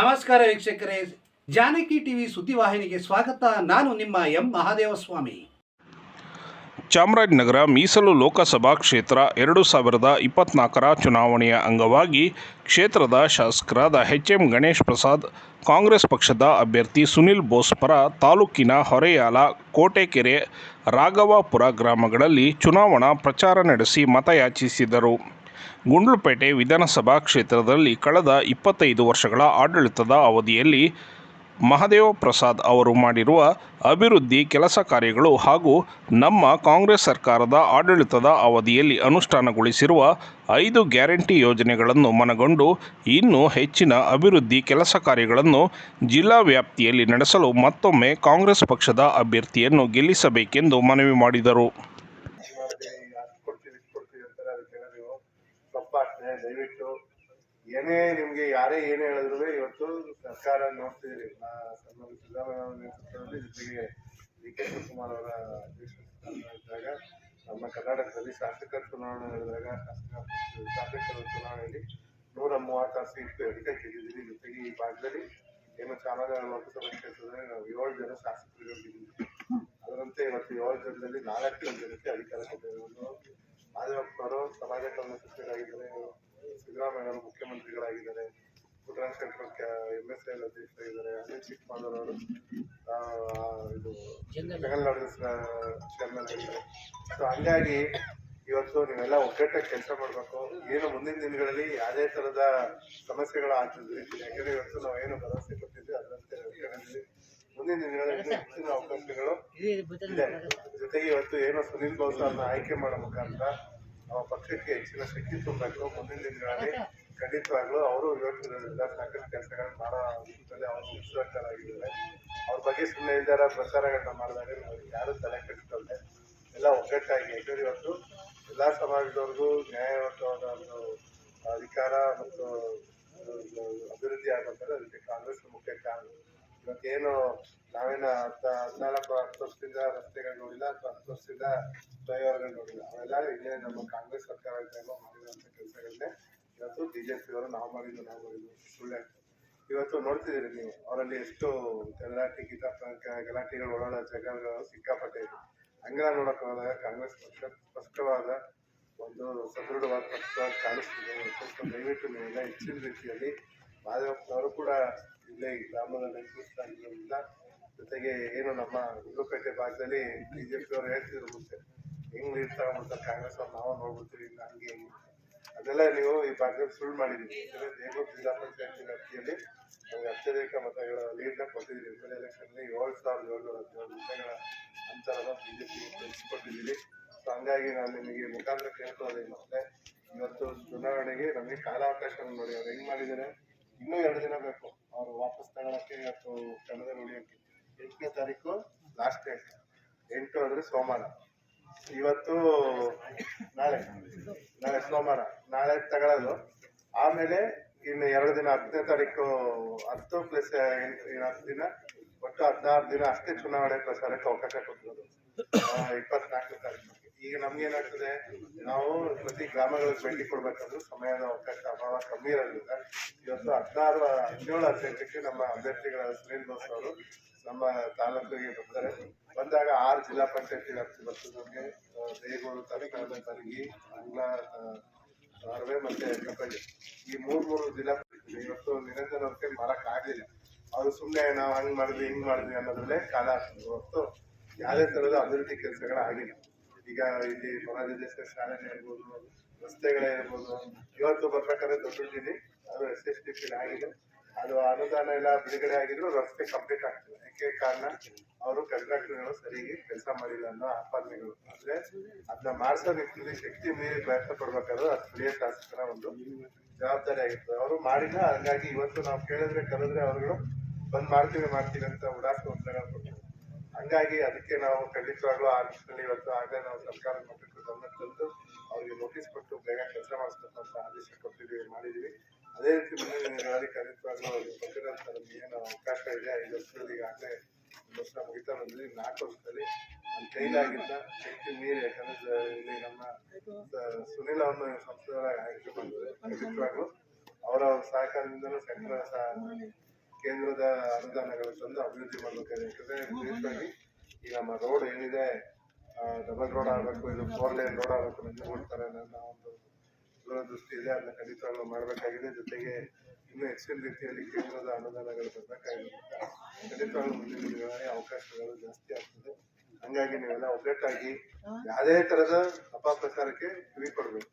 ನಮಸ್ಕಾರ ವೀಕ್ಷಕರೇ. ಜಾನಕಿ ಟಿವಿ ಸುದ್ದಿವಾಹಿನಿಗೆ ಸ್ವಾಗತ. ನಾನು ನಿಮ್ಮ ಎಂ ಮಹಾದೇವಸ್ವಾಮಿ. ಚಾಮರಾಜನಗರ ಮೀಸಲು ಲೋಕಸಭಾ ಕ್ಷೇತ್ರ ಎರಡು ಸಾವಿರದ ಇಪ್ಪತ್ನಾಲ್ಕರ ಚುನಾವಣೆಯ ಅಂಗವಾಗಿ ಕ್ಷೇತ್ರದ ಶಾಸಕರಾದ H M Ganesh Prasad, Congress ಪಕ್ಷದ ಅಭ್ಯರ್ಥಿ ಸುನಿಲ್ ಬೋಸ್ ಪರ ತಾಲೂಕಿನ ಹೊರೆಯಾಲ, ಕೋಟೆಕೆರೆ, ರಾಘವಾಪುರ ಗ್ರಾಮಗಳಲ್ಲಿ ಚುನಾವಣಾ ಪ್ರಚಾರ ನಡೆಸಿ ಮತಯಾಚಿಸಿದರು. ಗುಂಡ್ಲುಪೇಟೆ ವಿಧಾನಸಭಾ ಕ್ಷೇತ್ರದಲ್ಲಿ ಕಳೆದ ಇಪ್ಪತ್ತೈದು ವರ್ಷಗಳ ಆಡಳಿತದ ಅವಧಿಯಲ್ಲಿ ಮಹದೇವ ಪ್ರಸಾದ್ ಅವರು ಮಾಡಿರುವ ಅಭಿವೃದ್ಧಿ ಕೆಲಸ ಕಾರ್ಯಗಳು ಹಾಗೂ ನಮ್ಮ ಕಾಂಗ್ರೆಸ್ ಸರ್ಕಾರದ ಆಡಳಿತದ ಅವಧಿಯಲ್ಲಿ ಅನುಷ್ಠಾನಗೊಳಿಸಿರುವ ಐದು ಗ್ಯಾರಂಟಿ ಯೋಜನೆಗಳನ್ನು ಮನಗೊಂಡು ಇನ್ನೂ ಹೆಚ್ಚಿನ ಅಭಿವೃದ್ಧಿ ಕೆಲಸ ಕಾರ್ಯಗಳನ್ನು ಜಿಲ್ಲಾ ವ್ಯಾಪ್ತಿಯಲ್ಲಿ ನಡೆಸಲು ಮತ್ತೊಮ್ಮೆ ಕಾಂಗ್ರೆಸ್ ಪಕ್ಷದ ಅಭ್ಯರ್ಥಿಯನ್ನು ಗೆಲ್ಲಿಸಬೇಕೆಂದು ಮನವಿ ಮಾಡಿದರು ಮಾಡಿ ಅಷ್ಟು ಕೊಡ್ತೀವಿ ಇಷ್ಟು ಕೊಡ್ತೀವಿ ಅಂತಾರೆ ಅದಕ್ಕೆಲ್ಲ ನೀವು ತಪ್ಪಾಗ್ತದೆ ದಯವಿಟ್ಟು ಏನೇ ನಿಮ್ಗೆ ಯಾರೇ ಏನೇ ಹೇಳಿದ್ರು ಇವತ್ತು ಸರ್ಕಾರ ನೋಡ್ತಿದ್ರಿ. ಸಿದ್ದರಾಮಯ್ಯ ಜೊತೆಗೆ ಡಿ ಕೆ ಶಿವಕುಮಾರ್ ಅವರ ಇದ್ದಾಗ, ನಮ್ಮ ಕರ್ನಾಟಕದಲ್ಲಿ ಶಾಸಕರ ಚುನಾವಣೆ ನಡೆದಾಗ, ಶಾಸಕ, ಶಾಸಕರ ಚುನಾವಣೆಯಲ್ಲಿ ನೂರ ಮೂವತ್ತಾರು ಸೀಟ್ ಅಧಿಕ ಗೆದ್ದಿದ್ದೀರಿ. ಜೊತೆಗೆ ಈ ಭಾಗದಲ್ಲಿ ಏನು ಚಾಮರಾಜ ಲೋಕಸಭಾ ಕ್ಷೇತ್ರದಲ್ಲಿ ನಾವು ಏಳು ಜನ ಶಾಸಕರು ಗೆದ್ದಿದ್ದೀವಿ. ಅದರಂತೆ ಇವತ್ತು ಏಳು ಜನದಲ್ಲಿ ನಾಲ್ಕು ಜನಕ್ಕೆ ಅಧಿಕಾರ ಕೊಟ್ಟಿರುವುದು. ಮಾದೇವಪ್ಪನವರು ಸಮಾಜ ಕಲ್ಯಾಣ ಸಚಿವರಾಗಿದ್ದಾರೆ ಸಿದ್ದರಾಮಯ್ಯ ಅವರು ಮುಖ್ಯಮಂತ್ರಿಗಳಾಗಿದ್ದಾರೆ. Puttaraja Shankar M S I ಅಧ್ಯಕ್ಷರಾಗಿದ್ದಾರೆ Anil Chikkamadar ಅವರು ಇದು ತಮಿಳುನಾಡು ಚೇರ್ಮನ್ ಆಗಿದ್ದಾರೆ. ಸೊ ಹಂಗಾಗಿ ಇವತ್ತು ನೀವೆಲ್ಲ ಒಗ್ಗಟ್ಟಾಗಿ ಕೆಲಸ ಮಾಡಬೇಕು. ಏನು ಮುಂದಿನ ದಿನಗಳಲ್ಲಿ ಯಾವುದೇ ಥರದ ಸಮಸ್ಯೆಗಳು ಆಗ್ತಿದ್ವಿ. ಯಾಕಂದ್ರೆ ಇವತ್ತು ನಾವು ಏನು ಭರವಸೆ ಕೊಟ್ಟಿದ್ವಿ ಅದರಂತೆ ಮುಂದಿನ ದಿನಗಳಲ್ಲಿ ಹೆಚ್ಚಿನ ಅವಕಾಶಗಳು ಇದೆ ಜೊತೆಗೆ ಇವತ್ತು ಏನು ಸುನಿಲ್ ಬೋಸ್ ಅವ್ರನ್ನ ಆಯ್ಕೆ ಮಾಡೋ ಮುಖಾಂತರ ನಮ್ಮ ಪಕ್ಷಕ್ಕೆ ಹೆಚ್ಚಿನ ಶಕ್ತಿ ತುಂಬಬೇಕು. ಮುಂದಿನ ದಿನಗಳಲ್ಲಿ ಖಂಡಿತವಾಗ್ಲೂ ಅವರು ಯೋಚನೆಗಳಿಂದ ಸಾಕಷ್ಟು ಕೆಲಸಗಳನ್ನ ಮಾಡೋ ನಿಟ್ಟಿನಲ್ಲಿ ಅವರು ಉತ್ಸುಕರಾಗಿದ್ದಾರೆ ಅವ್ರ ಬಗ್ಗೆ ಸುಮ್ಮನೆ ಇಲ್ದಾರ ಪ್ರಚಾರಗಳನ್ನ ಮಾಡಿದಾಗ ನಾವು ಯಾರು ತಲೆ ಕೆಡಿಸ್ಕೊಳ್ದೆ ಎಲ್ಲ ಒಗ್ಗಟ್ಟಾಗಿ ಯಾಕಂದ್ರೆ ಇವತ್ತು ಎಲ್ಲ ಸಮಾಜದವ್ರಿಗೂ ನ್ಯಾಯಯುತವಾದ ಒಂದು ಅಧಿಕಾರ ಮತ್ತು ಅಭಿವೃದ್ಧಿ ಆಗಬೇಕಾದ್ರೆ ಅದಕ್ಕೆ ಕಾಂಗ್ರೆಸ್ ಮುಖ್ಯ ಕಾರಣ. ಇವತ್ತೇನು ನಾವೇನು ಹತ್ತ ಹದಿನಾಲ್ಕು ಹತ್ತು ವರ್ಷದಿಂದ ರಸ್ತೆಗಳು ನೋಡಿಲ್ಲ ಅಥವಾ ಹತ್ತು ವರ್ಷದಿಂದ ಫ್ಲೈಓವರ್ಗಳು ನೋಡಿಲ್ಲ. ಅವೆಲ್ಲ ಇಲ್ಲೇ ನಮ್ಮ ಕಾಂಗ್ರೆಸ್ ಸರ್ಕಾರ ಇದ್ದಾಗ ಮಾಡಿರುವಂಥ ಕೆಲಸಗಳನ್ನೇ ಇವತ್ತು ಬಿ ಜೆ ಪಿಯವರು ನಾವು ಮಾಡಿದ್ದು ನಾವು ಮಾಡಿದ್ದು. ಸುಳ್ಳೆ ಇವತ್ತು ನೋಡ್ತಿದ್ದೀರಿ ನೀವು, ಅವರಲ್ಲಿ ಎಷ್ಟು ಗಲಾಟೆ ಗೀತ ಗಲಾಟೆಗಳು ಒಳಗಡೆ ಜಗಳಗಳು ಸಿಕ್ಕಾಪಟ್ಟೆ ಇದೆ. ಹಂಗೆಲ್ಲ ನೋಡಕ್ಕೆ ಹೋದಾಗ ಕಾಂಗ್ರೆಸ್ ಪಕ್ಷ ಸ್ಪಷ್ಟವಾದ ಒಂದು ಸದೃಢವಾದ ಪಕ್ಷವಾಗಿ ಕಾಣಿಸ್ತಿದೆ. ದಯವಿಟ್ಟು ನೀವೆಲ್ಲ ಹೆಚ್ಚಿನ ರೀತಿಯಲ್ಲಿ ಮಾದೇವಪ್ಪನವರು ಕೂಡ ಇಲ್ಲೇ ಈ ಗ್ರಾಮದ ನೆನಪಿಸ್ತಾಗಿರೋದ್ರಿಂದ ಜೊತೆಗೆ ಏನು ನಮ್ಮ ಗುಂಡ್ಲುಪೇಟೆ ಭಾಗದಲ್ಲಿ ಬಿಜೆಪಿ ಅವ್ರು ಹೇಳ್ತಿದ್ರು ಮುಂಚೆ, ಹೆಂಗ್ ಲೀಡ್ ತಗೊಂಡ್ಬಿಡ್ತಾರೆ ಕಾಂಗ್ರೆಸ್ ಅವ್ರು, ನಾವು ನೋಡ್ಬಿಡ್ತೀವಿ ಹಂಗೆ ಅದೆಲ್ಲ ನೀವು ಈ ಭಾಗದಲ್ಲಿ ಸುಳ್ಳು ಮಾಡಿದ್ದೀವಿ ದೇಗೂರು ಜಿಲ್ಲಾ ಪಂಚಾಯತ್ ವ್ಯಾಪ್ತಿಯಲ್ಲಿ ನಮ್ಗೆ ಅತ್ಯಧಿಕ ಮತಗಳ ಲೀಡ್ನ ಕೊಟ್ಟಿದ್ದೀವಿ ಎಂ ಎಲ್ ಏಳು ಸಾವಿರದ ಏಳ್ನೂರ ಹದಿನೇಳು ಮತಗಳ ಅಂತರದ ಬಿಜೆಪಿ ಕೊಟ್ಟಿದ್ದೀವಿ ಸೊ ಹಂಗಾಗಿ ನಾನು ನಿಮಗೆ ಮುಖಾಂತರ ಕೇಳ್ಕೊಳ್ಳೋದೇನು ಮತ್ತೆ ಇವತ್ತು ಚುನಾವಣೆಗೆ ನಮಗೆ ಕಾಲಾವಕಾಶ ನೋಡಿ ಅವ್ರು ಹೆಂಗ್ ಮಾಡಿದ್ದಾರೆ. ಇನ್ನೂ ಎರಡು ದಿನ ಬೇಕು. ಅವರು ವಾಪಸ್ ತಗೊಳಕ್ಕೆ ಇವತ್ತು ಕಣದಲ್ಲಿ ಉಳಿಯೋಕ್ಕೆ. ಎಂಟನೇ ತಾರೀಕು ಲಾಸ್ಟ್ ಡೇಟ್ ಎಂಟು ಅಂದರೆ ಸೋಮವಾರ. ಇವತ್ತು ನಾಳೆ ನಾಳೆ ಸೋಮವಾರ. ನಾಳೆ ತಗೊಳ್ಳೋದು ಆಮೇಲೆ ಇನ್ನು ಎರಡು ದಿನ, ಹತ್ತನೇ ತಾರೀಕು ಹತ್ತು ಪ್ಲಸ್ ಹತ್ತು ದಿನ, ಒಟ್ಟು ಹದಿನಾರು ದಿನ ಅಷ್ಟೇ ಚುನಾವಣೆ ಪ್ರಚಾರಕ್ಕೆ ಅವಕಾಶ ಕೊಟ್ಟಿರೋದು. ಇಪ್ಪತ್ನಾಲ್ಕನೇ ತಾರೀಕು. ಈಗ ನಮ್ಗೆ ಏನಾಗ್ತದೆ ನಾವು ಪ್ರತಿ ಗ್ರಾಮಗಳಿಗೆ ಭೇಟಿ ಕೊಡ್ಬೇಕಂದ್ರೂ ಸಮಯದ ಅವಕಾಶ, ಅಭಾವ ಕಮ್ಮಿ ಇರೋದ್ರಿಂದ ಇವತ್ತು ಹದಿನಾರು, ಹದಿನೇಳು ಹದಿನೆಂಟಕ್ಕೆ ನಮ್ಮ ಅಭ್ಯರ್ಥಿಗಳ ಸುನೀಲ್ ಬೋಸ್ ಅವರು ನಮ್ಮ ತಾಲೂಕಿಗೆ ಬರ್ತಾರೆ. ಬಂದಾಗ ಆರು ಜಿಲ್ಲಾ ಪಂಚಾಯತಿ ವ್ಯಾಪ್ತಿ ಬರ್ತದೆ ನಮಗೆ ದೇಗೂರು ತಲಕಾಡು ತರಗಿ ಅರವೆ ಮತ್ತೆ ಕಪ್ಪಳ್ಳಿ ಈ ಮೂರು ಮೂರು ಜಿಲ್ಲಾ ಇವತ್ತು ನಿರಂತರ ಅವ್ರ ಕೈ ಮಾಡಕ್ ಆಗ್ಲಿಲ್ಲ. ಅವ್ರು ಸುಮ್ಮನೆ ನಾವು ಹಂಗ್ ಮಾಡಿದ್ವಿ, ಹಿಂಗೆ ಮಾಡಿದ್ವಿ ಅನ್ನೋದ್ರಲ್ಲೇ ಕಾಲ ಆಗ್ತದೆ ಹೊರತು ಯಾವುದೇ ಥರದ ಅಭಿವೃದ್ಧಿ ಕೆಲಸಗಳ ಆಗಿಲ್ಲ. ಈಗ ಇಲ್ಲಿ ಮೊರಾರ್ಜಿ ಶಾಲೆನೇ ಶಾಲೆ ಇರ್ಬೋದು, ರಸ್ತೆಗಳೇ ಇರ್ಬೋದು. ಇವತ್ತು ಬರ್ಬೇಕಾದ್ರೆ ದೊಡ್ಡದಿದೆ ಅದು ಎಸ್ ಎಸ್ ಟಿ ಪಿ ಆಗಿದೆ. ಅದು ಅನುದಾನ ಎಲ್ಲ ಬಿಡುಗಡೆ ಆಗಿದ್ರು ರಸ್ತೆ ಕಂಪ್ಲೀಟ್ ಆಗ್ತದೆ. ಯಾಕೆ ಕಾರಣ? ಅವರು ಕಂಟ್ರಾಕ್ಟರ್ಗಳು ಸರಿಯಾಗಿ ಕೆಲಸ ಮಾಡಿಲ್ಲ ಅನ್ನೋ ಆಪಾದನೆಗಳು. ಅಂದ್ರೆ ಅದನ್ನ ಮಾಡಿಸೋ ವ್ಯಕ್ತಿಗೆ ಶಕ್ತಿ ಮೀರಿ ಪ್ರಯತ್ನ ಪಡ್ಬೇಕಾದ್ರೆ ಅದು ಸ್ಥಳೀಯ ಶಾಸಕರ ಒಂದು ಜವಾಬ್ದಾರಿ ಆಗಿರ್ತದೆ. ಅವರು ಮಾಡಿಲ್ಲ, ಹಾಗಾಗಿ ಇವತ್ತು ನಾವು ಕೇಳಿದ್ರೆ, ಕರೆದ್ರೆ ಅವರುಗಳು ಬಂದ್ ಮಾಡ್ತೀವಿ ಮಾಡ್ತೀವಿ ಅಂತ ಕೊಟ್ಟರು ಹಂಗಾಗಿ ಅದಕ್ಕೆ ನಾವು ಖಂಡಿತವಾಗ್ಲೂ ಆ ನಿಟ್ಟಿನಲ್ಲಿ ಇವತ್ತು ಆಗಲೇ ನಾವು ಸರ್ಕಾರ ಮಟ್ಟಕ್ಕೆ ಗಮನ ತಂದು ಅವರಿಗೆ ನೋಟಿಸ್ ಕೊಟ್ಟು ಬೇಗ ಕೆಲಸ ಮಾಡಿಸ್ಬೇಕು ಅಂತ ಆದೇಶ ಕೊಟ್ಟಿದ್ದೀವಿ, ಮಾಡಿದ್ದೀವಿ. ಅದೇ ರೀತಿ ಮುಂದಿನ ದಿನಗಳಲ್ಲಿ ಖಂಡಿತವಾಗ್ಲೂ ಅವ್ರಿಗೆ ಕೊಟ್ಟಿರೋಂಥ ಏನು ಅವಕಾಶ ಇದೆ, ಐದು ವರ್ಷದಲ್ಲಿ ಈಗಾಗಲೇ ವರ್ಷ ಮುಗಿತಾ ಬಂದ್ವಿ ನಾಲ್ಕು ವರ್ಷದಲ್ಲಿ ನಮ್ಮ ಕೈಲಾಗಿದ್ದ ಶಕ್ತಿ ಮೀರಿ, ಯಾಕಂದ್ರೆ ಇಲ್ಲಿ ನಮ್ಮ ಸುನಿಲ್ ಅವನು ಸಂಸದರಾಗಿ ಆಯ್ಕೆ ಬಂದಿದೆ ಖಂಡಿತವಾಗ್ಲೂ ಅವರ ಸಹಕಾರದಿಂದಲೂ ಸೆಂಟ್ರಲ್ ಕೇಂದ್ರದ ಅನುದಾನಗಳು ತಂದು ಅಭಿವೃದ್ಧಿ ಮಾಡಬೇಕಾಗಿದೆ ಯಾಕಂದ್ರೆ ವಿಶೇಷವಾಗಿ ಈ ನಮ್ಮ ರೋಡ್ ಏನಿದೆ ಡಬಲ್ ರೋಡ್ ಆಗಬೇಕು ಇದು ಫೋರ್ ಲೈನ್ ರೋಡ್ ಆಗಬೇಕು ಅಂತ ಥರ ನನ್ನ ಒಂದು ದೂರದೃಷ್ಟಿ ಇದೆ. ಅದನ್ನ ಖಂಡಿತವಾಗ್ಲೂ ಮಾಡಬೇಕಾಗಿದೆ. ಜೊತೆಗೆ ಇನ್ನೂ ಹೆಚ್ಚಿನ ರೀತಿಯಲ್ಲಿ ಕೇಂದ್ರದ ಅನುದಾನಗಳು ಬರಬೇಕಾಗಿರೋದ್ರಿಂದ ಖಂಡಿತ ಮುಂದಿನ ದಿನಗಳಲ್ಲಿ ಅವಕಾಶಗಳು ಜಾಸ್ತಿ ಆಗ್ತದೆ. ಹಂಗಾಗಿ ನೀವೆಲ್ಲ ಒಗ್ಗಟ್ಟಾಗಿ ಯಾವುದೇ ಥರದ ಅಪಪ್ರಚಾರಕ್ಕೆ ಕಿವಿ ಕೊಡಬೇಕು.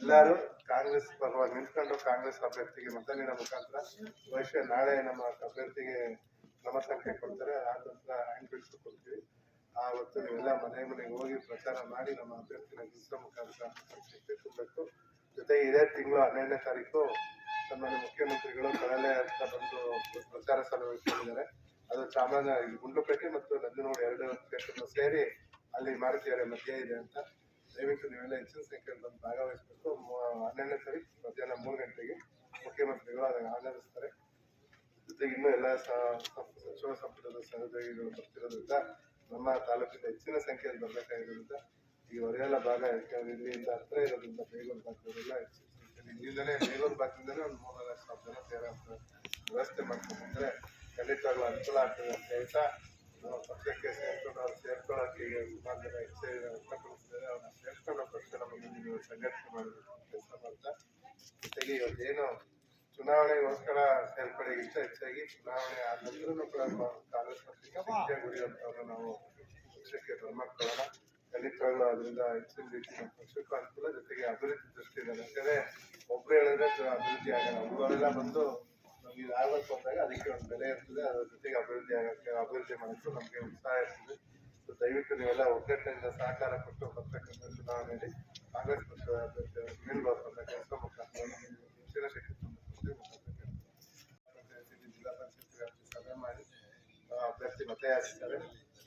ಎಲ್ಲರೂ ಕಾಂಗ್ರೆಸ್ ಪರವಾಗಿ ನಿಂತ್ಕೊಂಡು ಕಾಂಗ್ರೆಸ್ ಅಭ್ಯರ್ಥಿಗೆ ಮತ ನೀಡೋ ಮುಖಾಂತರ ಬಹುಶಃ ನಾಳೆ ನಮ್ಮ ಅಭ್ಯರ್ಥಿಗೆ ಕ್ರಮ ಸಂಖ್ಯೆ ಕೊಡ್ತಾರೆ. ಆ ನಂತರ ಹ್ಯಾಂಡ್ ಬಿಡ್ಸ್ ಕೊಡ್ತೀವಿ ಆವತ್ತು ನೀವೆಲ್ಲ ಮನೆ ಮನೆಗೆ ಹೋಗಿ ಪ್ರಚಾರ ಮಾಡಿ ನಮ್ಮ ಅಭ್ಯರ್ಥಿನ ಗೆಲ್ಲಿಸೋ ಮುಖಾಂತರ ಶಕ್ತಿ ತುಂಬಬೇಕು ಜೊತೆಗೆ ಇದೇ ತಿಂಗಳು ಹನ್ನೆರಡನೇ ತಾರೀಕು ನಮ್ಮ ಮುಖ್ಯಮಂತ್ರಿಗಳು ಕಳಲೆ ಅಂತ ಬಂದು ಪ್ರಚಾರ ಸಭೆ ಇಟ್ಕೊಂಡಿದ್ದಾರೆ. ಅದು ಚಾಮರಾಜ ಗುಂಡ್ಲುಪೇಟೆ ಮತ್ತು ನಂಜನಗೂಡು ಎರಡು ಕ್ಷೇತ್ರಗಳು ಸೇರಿ ಅಲ್ಲಿ ಮಾರುತಿಯರ ಮಧ್ಯೆ ಇದೆ ಅಂತ ದಯವಿಟ್ಟು ನೀವೆಲ್ಲ ಹೆಚ್ಚಿನ ಸಂಖ್ಯೆಯಲ್ಲಿ ಬಂದು ಭಾಗವಹಿಸಬೇಕು ಹನ್ನೆರಡನೇ ತಾರೀಕು ಮಧ್ಯಾಹ್ನ ಮೂರು ಗಂಟೆಗೆ ಮುಖ್ಯಮಂತ್ರಿಗಳು ಅದನ್ನು ಆನಂದಿಸ್ತಾರೆ ಜೊತೆಗೆ ಇನ್ನೂ ಎಲ್ಲ ಸಚಿವ ಸಂಪುಟದ ಸಹೋದ್ಯೋಗಿಗಳು ಬರ್ತಿರೋದ್ರಿಂದ ನಮ್ಮ ತಾಲೂಕಿನ ಹೆಚ್ಚಿನ ಸಂಖ್ಯೆಯಲ್ಲಿ ಬರಬೇಕಾಗಿರೋದ್ರಿಂದ ಈ ಹೊರಗೆಲ್ಲ ಭಾಗ ಇಲ್ಲಿಂದ ಹತ್ರ ಇರೋದ್ರಿಂದ ಬೇಗೂರು ಭಾಗದವರೆಲ್ಲ ಹೆಚ್ಚಿನ ಸಂಖ್ಯೆಯಲ್ಲಿ ಇಲ್ಲಿಂದಲೇ ಬೇಗೂರು ಭಾಗದಿಂದಲೇ ಒಂದು ಮೂರು ಲಕ್ಷ ಜನ ಸೇರೋಂಥ ವ್ಯವಸ್ಥೆ ಮಾಡ್ಕೊಂಡ್ರೆ ಖಂಡಿತವಾಗ್ಲೂ ಅನುಕೂಲ ಆಗ್ತದೆ ಅಂತ ಹೇಳ್ತಾ ಪಕ್ಷಕ್ಕೆ ಸೇರ್ಕೊಂಡು ಅವ್ರು ಜನ ಹೆಚ್ಚೆ ವ್ಯಕ್ತಪಡಿಸಿದ್ದಾರೆ ಅವ್ರನ್ನ ಸೇರ್ಕೊಂಡು ಪಕ್ಷ ನೀವು ಸಂಘಟನೆ ಮಾಡಬೇಕು ಕೆಲಸ ಮಾಡ್ತಾ ಜೊತೆಗೆ ಇವತ್ತೇನು ಚುನಾವಣೆಗೋಸ್ಕರ ಸೇರ್ಪಡೆಗಿಂತ ಹೆಚ್ಚಾಗಿ ಚುನಾವಣೆ ಆದ ಕೂಡ ಕಾಂಗ್ರೆಸ್ ಪಕ್ಷಕ್ಕೆ ಗುರಿಯುವಂಥವ್ರನ್ನ ನಾವು ಪಕ್ಷಕ್ಕೆ ಬರ್ಮಾಡ್ಕೊಳ್ಳೋಣ ಖಂಡಿತವಾಗ್ಲೂ ಅದರಿಂದ ಹೆಚ್ಚಿನ ರೀತಿ ಪಕ್ಷಕ್ಕೂ ಅನುಕೂಲ ಜೊತೆಗೆ ಅಭಿವೃದ್ಧಿ ದೃಷ್ಟಿಯಿಂದ ಯಾಕಂದ್ರೆ ಒಬ್ರು ಹೇಳಿದ್ರೆ ಅಭಿವೃದ್ಧಿ ಆಗಲ್ಲ ಅವರೆಲ್ಲ ಬಂದು ನಮ್ಗೆ ಇದು ಆಗ್ಬೇಕು ಅದಕ್ಕೆ ಒಂದು ಬೆಲೆ ಇರ್ತದೆ, ಅದ್ರ ಜೊತೆಗೆ ಅಭಿವೃದ್ಧಿ ಆಗೋಕ್ಕೆ, ಅಭಿವೃದ್ಧಿ ಮಾಡೋಕ್ಕೂ ನಮಗೆ ಉತ್ಸಾಹ ಇರ್ತದೆ. ಸೊ ದಯವಿಟ್ಟು ನೀವೆಲ್ಲ ಒಗ್ಗಟ್ಟಿನಿಂದ ಸಹಕಾರ ಕೊಟ್ಟು ಬರ್ತಕ್ಕಂಥ ಚುನಾವಣೆಯಲ್ಲಿ ಕಾಂಗ್ರೆಸ್ ಪಕ್ಷದ ಅಭ್ಯರ್ಥಿ ನಿಲ್ಬೇಕು ಅಂತ ಕೆಲಸ ಮುಖಾಂತರ ಹೆಚ್ಚಿನ ಶಕ್ತಿ ಜಿಲ್ಲಾ ಪಂಚಾಯತಿ ವ್ಯಾಪ್ತಿ ಸಭೆ ಮಾಡಿ ಅಭ್ಯರ್ಥಿ ಮತ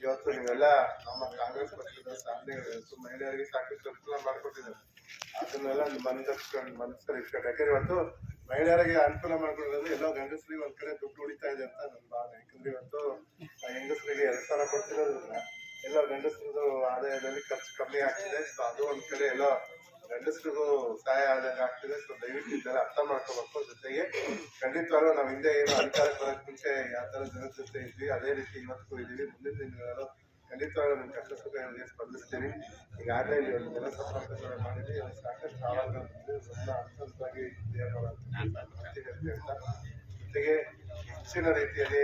ಇವತ್ತು ನೀವೆಲ್ಲ ನಮ್ಮ ಕಾಂಗ್ರೆಸ್ ಪಕ್ಷದ ಇವತ್ತು ಮಹಿಳೆಯರಿಗೆ ಸಾಕಷ್ಟು ಅನುಕೂಲ ಮಾಡಿಕೊಟ್ಟಿದ್ದಾರೆ. ಅದನ್ನೆಲ್ಲ ಮನಸ್ಸಲ್ಲಿ ಇಟ್ಕೊಂಡು. ಯಾಕಂದ್ರೆ ಇವತ್ತು ಮಹಿಳೆಯರಿಗೆ ಅನುಕೂಲ ಮಾಡ್ಕೊಳ್ಳೋದು ಎಲ್ಲೋ ಗಂಡಸರಿಗೆ ಒಂದ್ ಕಡೆ ದುಡ್ಡು ಉಳಿತಾ ಇದೆ ಅಂತ ನನ್ನ ಭಾವನೆ. ಯಾಕಂದ್ರೆ ಇವತ್ತು ಹೆಂಗಸರಿಗೆ ಎರಡ್ ಸಾವಿರ ಕೊಡ್ತಿರೋದ್ರಿಂದ ಎಲ್ಲೋ ಗಂಡಸರದು ಆದಾಯದಲ್ಲಿ ಖರ್ಚು ಕಮ್ಮಿ ಆಗ್ತಿದೆ. ಸೊ ಅದು ಒಂದ್ ಕಡೆ ಎಲ್ಲೋ ಗಂಡಸರಿಗೂ ಸಹಾಯ ಆದಂಗೆ ಆಗ್ತಿದೆ. ಸೊ ದಯವಿಟ್ಟು ಇದೆಲ್ಲ ಅರ್ಥ ಮಾಡ್ಕೋಬೇಕು. ಜೊತೆಗೆ ಖಂಡಿತವಾಗ್ಲೂ ನಾವು ಹಿಂದೆ ಏನು ಅಧಿಕಾರಕ್ಕೆ ಬರೋಕ್ ಮುಂಚೆ ಯಾವ ತರ ಜನರ ಜೊತೆ ಇದ್ವಿ, ಅದೇ ರೀತಿ ಇವತ್ತು ಇದೀವಿ ಮುಂದಿನ ದಿನಗಳಲ್ಲೂ ಖಂಡಿತವಾಗ್ಲೂ ನಿಮ್ಮ ಕಷ್ಟ ಸುಖಗಳಿಗೆ ಸ್ಪಂದಿಸ್ತೀನಿ ಈಗಾಗಲೇ ಇಲ್ಲಿ ಒಂದು ಸಭೆ ಮಾಡಿದ್ವಿ ಅಲ್ಲಿ ಸಾಕಷ್ಟು ಆವಾಜ ತುಂಬ ಹಂತವಾಗಿ ಮಾಡ್ತೀನಿ ಅಂತ ಹೇಳ್ತಾ ಜೊತೆಗೆ ಹೆಚ್ಚಿನ ರೀತಿಯಲ್ಲಿ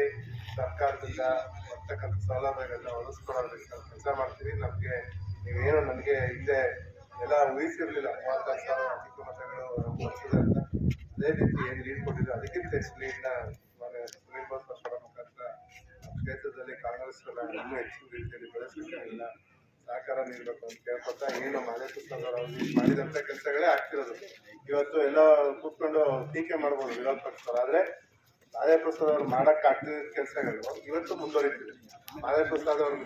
ಸರ್ಕಾರದಿಂದ ಬರ್ತಕ್ಕಂಥ ಸೌಲಭ್ಯಗಳನ್ನ ಒದಗಿಸ್ಕೊಡೋದಕ್ಕೆ ಕೆಲಸ ಮಾಡ್ತೀವಿ ನಮಗೆ ನೀವೇನು ನನಗೆ ಹಿಂದೆ ಎಲ್ಲ ಊಹಿಸಿರ್ಲಿಲ್ಲ. ಮೂವತ್ತಾರು ಸಾವಿರ ಚಿಕ್ಕ ಮತಗಳು ಬರ್ತದೆ ಅಂತ. ಅದೇ ರೀತಿ ಏನು ಲೀಡ್ ಕೊಟ್ಟಿದ್ರು ಅದಕ್ಕಿಂತ ಹೆಚ್ಚು ಲೀಡ್ನ ನಾನು ಸುನೀಲ್ ಬೋಸ್ ಕೊಡೋ ಮುಖಾಂತರ ನಮ್ಮ ಕ್ಷೇತ್ರದಲ್ಲಿ ಕಾಂಗ್ರೆಸ್ ಇನ್ನೂ ಹೆಚ್ಚಿನ ರೀತಿಯಲ್ಲಿ ಬೆಳೆಸಲಿಕ್ಕೆ ಎಲ್ಲ ಸಹಕಾರ ನೀಡಬೇಕು ಅಂತ ಕೇಳ್ಕೊತಾ ಏನು ಮಾದೇಶ್ವರ ಅವರು ಮಾಡಿದಂಥ ಕೆಲಸಗಳೇ ಆಗ್ತಿರೋದು. ಇವತ್ತು ಎಲ್ಲ ಕೂತ್ಕೊಂಡು ಟೀಕೆ ಮಾಡ್ಬೋದು ವಿರೋಧ ಪಕ್ಷದವ್ರು. ಆದರೆ ಮಾದೇ ಪ್ರಸಾದ್ ಅವ್ರು ಮಾಡಕ್ ಆಗ್ತಿದ್ದ ಕೆಲಸಗಳು ಇವತ್ತು ಮುಂದುವರಿತಿದೆ. ಮಾದೇ ಪ್ರಸಾದ್ ಅವ್ರು